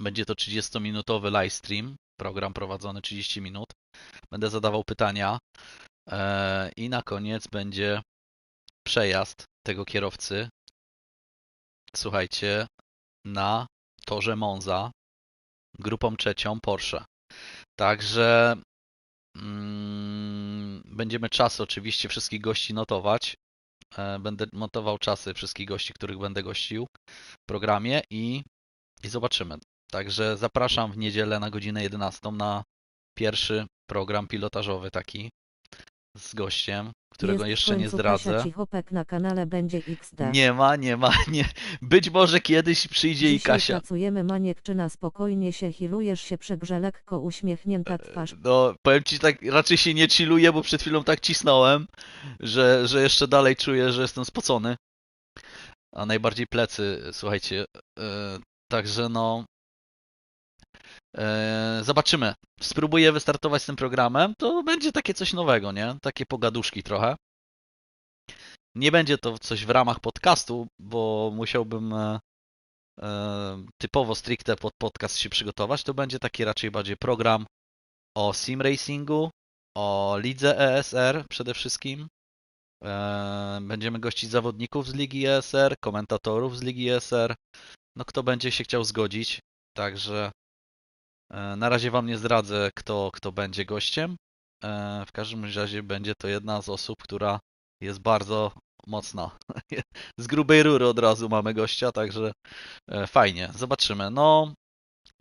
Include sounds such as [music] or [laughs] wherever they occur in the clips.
Będzie to 30-minutowy live stream, program prowadzony 30 minut. Będę zadawał pytania e, i na koniec będzie przejazd tego kierowcy. Słuchajcie, na torze Monza grupą trzecią Porsche. Także mm, będziemy czasy oczywiście wszystkich gości notować. E, Będę montował czasy wszystkich gości, których będę gościł w programie i, i zobaczymy. Także zapraszam w niedzielę na godzinę 11 na pierwszy program pilotażowy taki z gościem, którego Jest jeszcze nie zdradzę. Cichopek na kanale będzie XD. Nie ma, nie ma, nie. Być może kiedyś przyjdzie i Dzisiaj Kasia. pracujemy Maniek czy na spokojnie się healujesz się przegrze lekko uśmiechnięta twarz. No, powiem ci tak, raczej się nie chilluję, bo przed chwilą tak cisnąłem, że, że jeszcze dalej czuję, że jestem spocony. A najbardziej plecy, słuchajcie. e, Także no. E, Zobaczymy. Spróbuję wystartować z tym programem. To będzie takie coś nowego, nie? Takie pogaduszki trochę. Nie będzie to coś w ramach podcastu, bo musiałbym e, e, typowo stricte pod podcast się przygotować. To będzie taki raczej bardziej program o sim racingu, o lidze ESR przede wszystkim. Będziemy gościć zawodników z ligi ESR, komentatorów z ligi ESR. No kto będzie się chciał zgodzić. Także na razie wam nie zdradzę, kto, kto będzie gościem. E, W każdym razie będzie to jedna z osób, która jest bardzo mocna. [laughs] Z grubej rury od razu mamy gościa, także e, fajnie. Zobaczymy. No,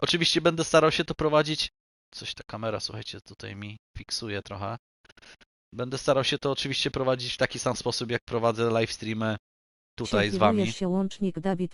oczywiście będę starał się to prowadzić. Coś ta kamera, słuchajcie, tutaj mi fiksuje trochę. Będę starał się to oczywiście prowadzić w taki sam sposób, jak prowadzę live streamy tutaj z wami. się łącznik Dawid